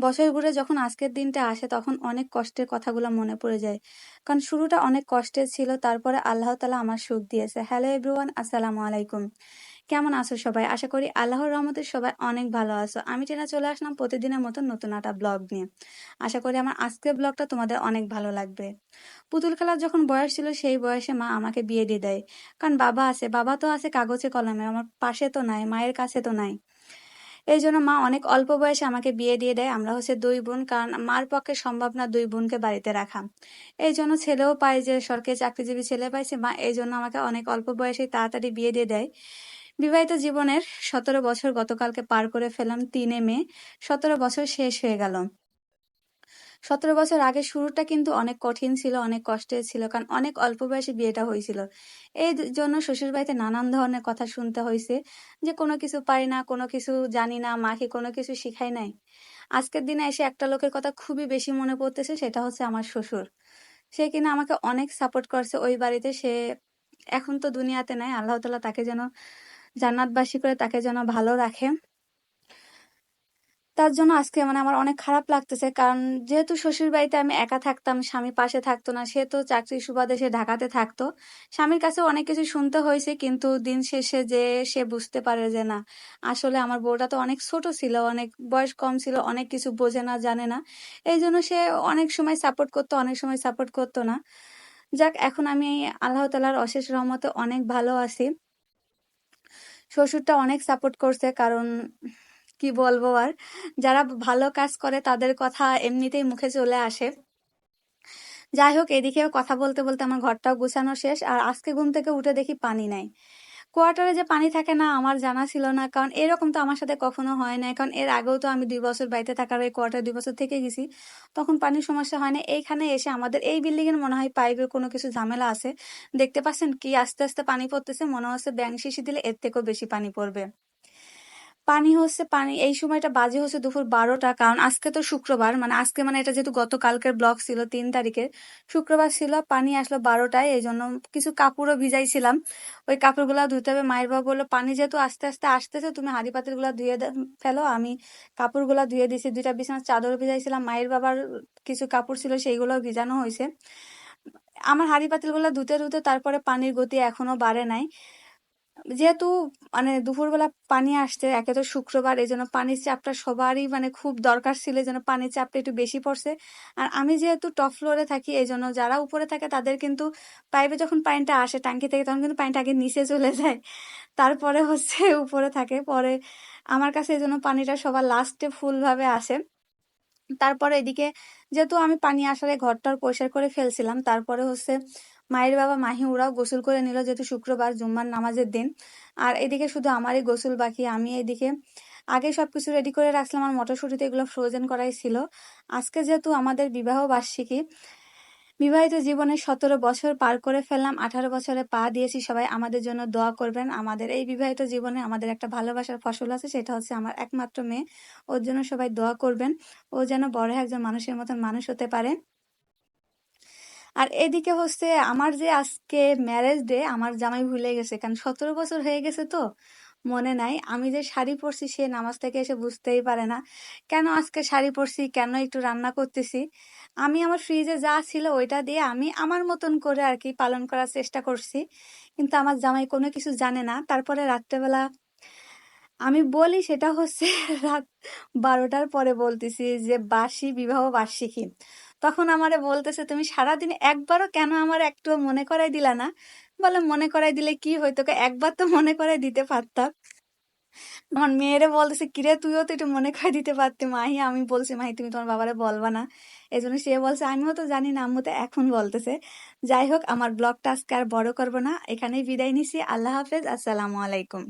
বছর ঘুরে যখন আজকের দিনটা আসে, তখন অনেক কষ্টের কথাগুলো মনে পড়ে যায়। কারণ শুরুটা অনেক কষ্টের ছিল, তারপরে আল্লাহ তালা আমার সুখ দিয়েছে। হ্যালো এভরিওয়ান, আসসালামু আলাইকুম। কেমন আছো সবাই? আশা করি আল্লাহর রহমতে সবাই অনেক ভালো আছো। আমি টেনা চলে আসলাম প্রতিদিনের মতো নতুন একটা ব্লগ নিয়ে। আশা করি আমার আজকের ব্লগটা তোমাদের অনেক ভালো লাগবে। পুতুল খেলার যখন বয়স ছিল, সেই বয়সে মা আমাকে বিয়ে দিয়ে দেয়। কারণ বাবা আছে, বাবা তো আছে কাগজে কলমে, আমার পাশে তো নাই, মায়ের কাছে তো নাই। এই জন্য মা অনেক অল্প বয়সে আমাকে বিয়ে দিয়ে দেয়। আমরা হচ্ছে দুই বোন, কারণ মার পক্ষে সম্ভব না দুই বোনকে বাড়িতে রাখা। এই জন্য ছেলেও পায় যে, সরকারি চাকরিজীবী ছেলে পাইছে। মা এই জন্য আমাকে অনেক অল্প বয়সেই তাড়াতাড়ি বিয়ে দিয়ে দেয়। বিবাহিত জীবনের সতেরো বছর গতকালকে পার করে ফেলাম তিনে মে। সতেরো বছর শেষ হয়ে গেল। সতেরো বছর আগে শুরুটা কিন্তু অনেক কঠিন ছিল, অনেক কষ্টের ছিল, কারণ অনেক অল্প বয়সে বিয়েটা হয়েছিল। এই জন্য শ্বশুর বাড়িতে নানান ধরনের কথা শুনতে হয়েছে যে, কোনো কিছু পারি না, কোনো কিছু জানি না, মাকে কোনো কিছু শিখাই নাই। আজকের দিনে এসে একটা লোকের কথা খুবই বেশি মনে পড়তেছে, সেটা হচ্ছে আমার শ্বশুর। সে কিনা আমাকে অনেক সাপোর্ট করছে ওই বাড়িতে, সে এখন তো দুনিয়াতে নাই, আল্লাহ তালা তাকে যেন জান্নাতবাসী করে তাকে যেন ভালো রাখে। তার জন্য আজকে মানে আমার অনেক খারাপ লাগতেছে। কারণ যেহেতু শ্বশুর বাড়িতে আমি একা থাকতাম, স্বামী পাশে থাকতো না, সে তো চাকরির সুবাদে সে ঢাকাতে থাকতো। স্বামীর কাছে অনেক কিছু শুনতে হয়েছে, কিন্তু দিন শেষে যে সে বুঝতে পারে যে না, আসলে আমার বউটা তো অনেক ছোট ছিল, অনেক বয়স কম ছিল, অনেক কিছু বোঝে না, জানে না। এই জন্য সে অনেক সময় সাপোর্ট করতো, অনেক সময় সাপোর্ট করতো না। যাক, এখন আমি আল্লাহ তালার অশেষ রহমতে অনেক ভালো আছি। শ্বশুরটা অনেক সাপোর্ট করছে, কারণ কি বলব আর? যারা ভালো কাজ করে তাদের কথা এমনিতেই মুখে চলে আসে। যাই হোক, এদিকেও কথা বলতে বলতে আমার ঘরটাও গুছানো শেষ আর আজকে ঘুম থেকে উঠে দেখি পানি নাই। কোয়ার্টারে যে পানি থাকে না, আমার জানা ছিল না, কারণ এরকম তো আমার সাথে কখনো হয় না কারণ এর আগেও তো আমি দুই বছর বাড়িতে থাকার ওই কোয়ার্টার দুই বছর থেকে গেছি, তখন পানির সমস্যা হয় না এইখানে এসে আমাদের এই বিল্ডিংয়ের মনে হয় পাইপের কোনো কিছু ঝামেলা আছে। দেখতে পাচ্ছেন কি আস্তে আস্তে পানি পড়তেছে, মনে হচ্ছে ব্যাং শিশি দিলে এর থেকেও বেশি পানি পড়বে। পানি হচ্ছে পানি, এই সময়টা বাজে হচ্ছে দুপুর বারোটা, কারণ আজকে তো শুক্রবার মানে আজকে মানে এটা যেহেতু গতকালকের ব্লক ছিল তিন তারিখের, শুক্রবার ছিল, পানি আসলো বারোটায় এই জন্য কিছু কাপড়ও ভিজাইছিলাম। ওই কাপড়গুলো ধুতে হবে, মায়ের বাবা বলল, পানি যেহেতু আস্তে আস্তে আসতেছে, তুমি হাঁড়ি গুলা ধুয়ে ফেলো, আমি কাপড়গুলো ধুয়ে দিছি, দুইটা বিছানার চাদর ভিজাইছিলাম, মায়ের বাবার কিছু কাপড় ছিল সেইগুলো ভিজানো হয়েছে। আমার হাঁড়ি পাতিলগুলো ধুতে ধুতে তারপরে পানির গতি এখনও বাড়ে নাই। যেহেতু মানে দুপুরবেলা পানি আসছে, একে তো শুক্রবার, এই জন্য পানির চাপটা সবারই মানে খুব দরকার ছিল, এই জন্য পানির চাপটা একটু বেশি পড়ছে। আর আমি যেহেতু টপ ফ্লোরে থাকি, এই জন্য যারা উপরে থাকে তাদের কিন্তু পাইপে যখন পানিটা আসে ট্যাঙ্কি থেকে, তখন কিন্তু পানিটা আগে নিচে চলে যায়। তারপরে হচ্ছে উপরে থাকে। পরে আমার কাছে এই জন্য পানিটা সবার লাস্টে ফুলভাবে আসে। তারপরে এদিকে যেহেতু আমি পানি আসলে ঘরটার পরিষ্কার করে ফেলছিলাম, তারপরে হচ্ছে মায়ের বাবা মাহি ওরাও গোসল করে নিল যেহেতু শুক্রবার, জুম্মার নামাজের দিন। আর এদিকে শুধু আমারই গোসল বাকি, আমি এদিকে আগে সবকিছু রেডি করে রাখলাম আমার মটরশুটিতে এগুলো ফ্রোজেন করাই ছিল। আজকে যেহেতু আমাদের বিবাহ বার্ষিকী, বিবাহিত জীবনে সতেরো বছর পার করে ফেললাম, আঠারো বছরে পা দিয়েছি, সবাই আমাদের জন্য দোয়া করবেন। আমাদের এই বিবাহিত জীবনে আমাদের একটা ভালোবাসার ফসল আছে, সেটা হচ্ছে আমার একমাত্র মেয়ে। ওর জন্য সবাই দোয়া করবেন। ও যেন বড় একজন মানুষের মতন মানুষ হতে পারে। আর এদিকে হচ্ছে আমার যে আজকে ম্যারেজ ডে আমার জামাই ভুলে গেছে, কারণ সতেরো বছর হয়ে গেছে তো, মনে নাই। আমি যে শাড়ি পরছি সে নামাজ থেকে এসে বুঝতেই পারে না। কেন আজকে শাড়ি পরছি, কেন একটু রান্না করতেছি? আমি আমার ফ্রিজে যা ছিল ওইটা দিয়ে আমি আমার মতন করে আর কি পালন করার চেষ্টা করছি। কিন্তু আমার জামাই কোনো কিছু জানে না। তারপরে রাত্রেবেলা আমি বলি, সেটা হচ্ছে রাত বারোটার পরে বলতেছি যে বাসি, বিবাহ বার্ষিকী। তখন আমারে বলতেছে, তুমি সারাদিন একবারও কেন আমার একটু মনে করাই দিলা না? বলে, মনে করাই দিলে কি হইতো একবার তো মনে করাই দিতে পারতাম। আমার মেয়েরে বলতেছে কিরে তুইও তো একটু মনে করে দিতে পারতি। মাহি, আমি বলছি, মাহি, তুমি তোমার বাবারে বলবা না। এই জন্য সে বলছে, আমিও তো জানি না আম্মু তো এখন বলতেছে। যাই হোক, আমার ব্লগটা আজকে আর বড় করব না। এখানেই বিদায় নিছি। আল্লাহ হাফেজ। আসসালামু আলাইকুম।